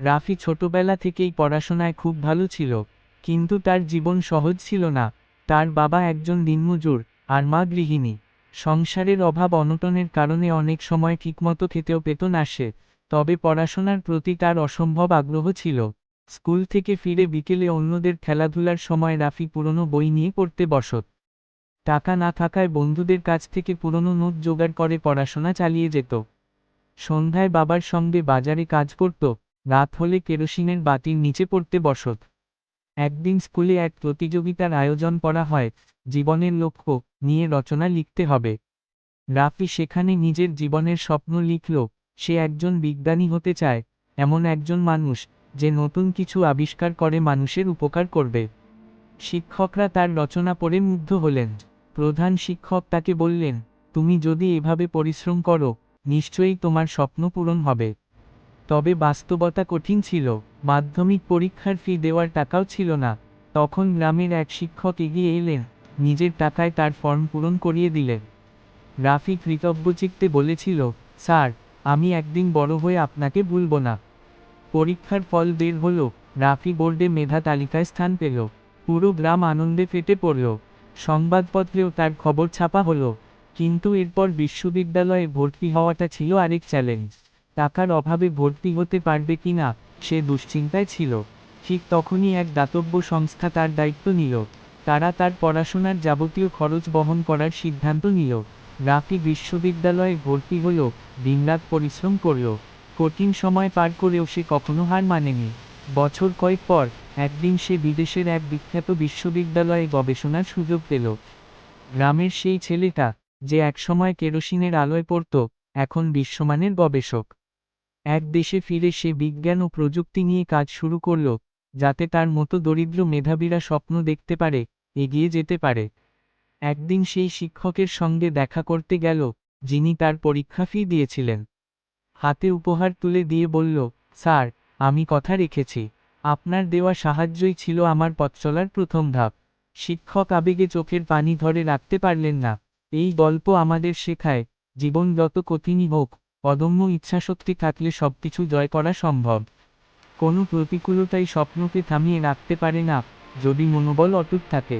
রাফি ছোটবেলা থেকেই পড়াশোনায় খুব ভালো ছিল, কিন্তু তার জীবন সহজ ছিল না। তার বাবা একজন দিনমজুর আর মা গৃহিণী। সংসারের অভাব অনটনের কারণে অনেক সময় ঠিকমতো খেতেও পেত না সে, তবে পড়াশোনার প্রতি তার অসম্ভব আগ্রহ ছিল। স্কুল থেকে ফিরে বিকেলে অন্যদের খেলাধুলার সময় রাফি পুরনো বই নিয়ে পড়তে বসত। টাকা না থাকায় বন্ধুদের কাছ থেকে পুরনো নোট জোগাড় করে পড়াশোনা চালিয়ে যেত। সন্ধ্যায় বাবার সঙ্গে বাজারে কাজ করত রাত হলে কেরোসিনের বাতির নিচে পড়তে বসত। একদিন স্কুলে এক প্রতিযোগিতার আয়োজন করা হয়, জীবনের লক্ষ্য নিয়ে রচনা লিখতে হবে। রাফি সেখানে নিজের জীবনের স্বপ্ন লিখল, সে একজন বিজ্ঞানী হতে চায়, এমন একজন মানুষ যে নতুন কিছু আবিষ্কার করে মানুষের উপকার করবে। শিক্ষকরা তার রচনা পড়ে মুগ্ধ হলেন। প্রধান শিক্ষক তাকে বললেন, তুমি যদি এভাবে পরিশ্রম করো, নিশ্চয়ই তোমার স্বপ্ন পূরণ হবে। তবে বাস্তবতা কঠিন ছিল। মাধ্যমিক পরীক্ষার ফি দেওয়ার টাকাও ছিল না। তখন গ্রামের এক শিক্ষক এগিয়ে এলেন, নিজের টাকায় তার ফর্ম পূরণ করিয়ে দিলেন। রাফি কৃতজ্ঞচিত্তে বলেছিল, স্যার, আমি একদিন বড় হয়ে আপনাকে ভুলব না। পরীক্ষার ফল বের হলো, রাফি বোর্ডে মেধা তালিকায় স্থান পেল। পুরো গ্রাম আনন্দে ফেটে পড়ল। সংবাদপত্রেও তার খবর ছাপা হলো, কিন্তু এরপর বিশ্ববিদ্যালয়ে ভর্তি হওয়াটা ছিল আরেক চ্যালেঞ্জ। টাকার অভাবে ভর্তি হতে পারবে কিনা সে দুশ্চিন্তায় ছিল। ঠিক তখনই এক দাতব্য সংস্থা তার দায়িত্ব নিল। তারা তার পড়াশোনার যাবতীয় খরচ বহন করার সিদ্ধান্ত নিল। রাফি বিশ্ববিদ্যালয়ে ভর্তি হল, দিনরাত পরিশ্রম করল। কঠিন সময় পার করেও সে কখনো হার মানেনি। বছর কয়েক পর, একদিন সে বিদেশের এক বিখ্যাত বিশ্ববিদ্যালয়ে গবেষণার সুযোগ পেল। গ্রামের সেই ছেলেটা, যে একসময় কেরোসিনের আলোয় পড়ত, এখন বিশ্বমানের গবেষক। এক দেশে ফিরে সে বিজ্ঞান ও প্রযুক্তি নিয়ে কাজ শুরু করল, যাতে তার মতো দরিদ্র মেধাবীরা স্বপ্ন দেখতে পারে, এগিয়ে যেতে পারে। একদিন সেই শিক্ষকের সঙ্গে দেখা করতে গেল, যিনি তার পরীক্ষা ফি দিয়েছিলেন। হাতে উপহার তুলে দিয়ে বলল, স্যার, আমি কথা রেখেছি। আপনার দেওয়া সাহায্যই ছিল আমার পথ চলার প্রথম ধাপ। শিক্ষক আবেগে চোখের পানি ধরে রাখতে পারলেন না। এই গল্প আমাদের শেখায় জীবন যত কঠিনই হোক। অদম্য ইচ্ছাশক্তি থাকলে সবকিছু জয় করা সম্ভব। কোনো প্রতিকূলতাই স্বপ্নকে থামিয়ে রাখতে পারে না, যদি মনোবল অটুট থাকে।